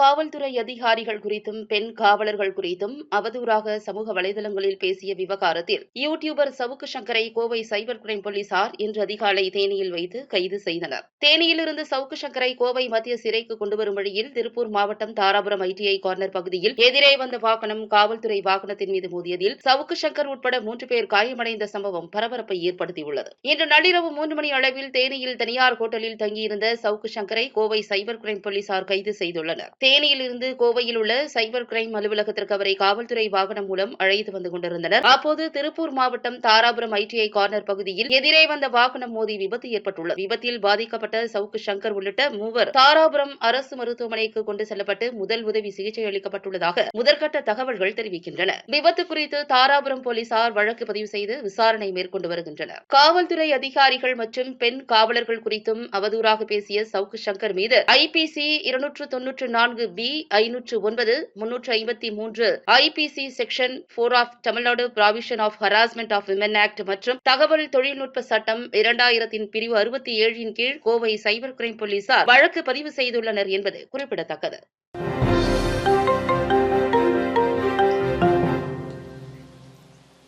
காவல்துறை அதிகாரிகள் குறித்தும் பெண் காவலர்கள் குறித்தும் அவதூறாக சமூக வலைதளங்களில் பேசிய விவகாரத்தில் யூடியூபர் சவுக்கு சங்கரை கோவை சைபர் கிரைம் போலீசார் இன்று அதிகாலை தேனியில் வைத்து கைது செய்தனர். தேனியிலிருந்து சவுக்கு சங்கரை கோவை மத்திய சிறைக்கு கொண்டுவரும் வழியில் திருப்பூர் மாவட்டம் தாராபுரம் ஐடிஐ கார்னர் பகுதியில் எதிரே வந்த வாகனம் காவல்துறை வாகனத்தின் மீது மோதியதில் சவுக்கு சங்கர் உட்பட மூன்று பேர் காயமடைந்த சம்பவம் பரபரப்பை ஏற்படுத்தியுள்ளது. இன்று நள்ளிரவு மூன்று மணி அளவில் தேனியில் தனியார் ஹோட்டலில் தங்கியிருந்த சவுக்கு சங்கரை கோவை சைபர் கிரைம் போலீசார் கைது செய்துள்ளனர். தேனியிலிருந்து கோவையில் உள்ள சைபர் கிரைம் அலுவலகத்திற்கு அவரை காவல்துறை வாகனம் மூலம் அழைத்து வந்து கொண்டிருந்தனர். அப்போது திருப்பூர் மாவட்டம் தாராபுரம் ஐடிஐ கார்னர் பகுதியில் எதிரே வந்த வாகனம் மோதி விபத்து ஏற்பட்டுள்ளது. விபத்தில் பாதிக்கப்பட்ட சவுக்கு சங்கர் உள்ளிட்ட மூவர் தாராபுரம் அரசு மருத்துவமனைக்கு கொண்டு செல்லப்பட்டு முதல் உதவி சிகிச்சை அளிக்கப்பட்டுள்ளதாக முதற்கட்ட தகவல்கள் தெரிவிக்கின்றன. விபத்து குறித்து தாராபுரம் போலீசார் வழக்கு பதிவு செய்து விசாரணை மேற்கொண்டு வருகின்றனர். காவல்துறை அதிகாரிகள் மற்றும் பெண் காவலர்கள் குறித்தும் அவதூறாக பேசிய சவுக்கு சங்கர் மீது ஐபிசி இருநூற்று தொன்னூற்று நான்கு நான்கு பி ஐநூற்று ஒன்பது முன்னூற்று ஐம்பத்தி மூன்று IPC section four of Tamil Nadu provision of harassment of women act மற்றும் தகவல் தொழில்நுட்ப சட்டம் இரண்டாயிரத்தின் பிரிவு அறுபத்தி ஏழின் கீழ் கோவை சைபர் கிரைம் போலீசார் வழக்கு பதிவு செய்துள்ளனர் என்பது குறிப்பிடத்தக்கது.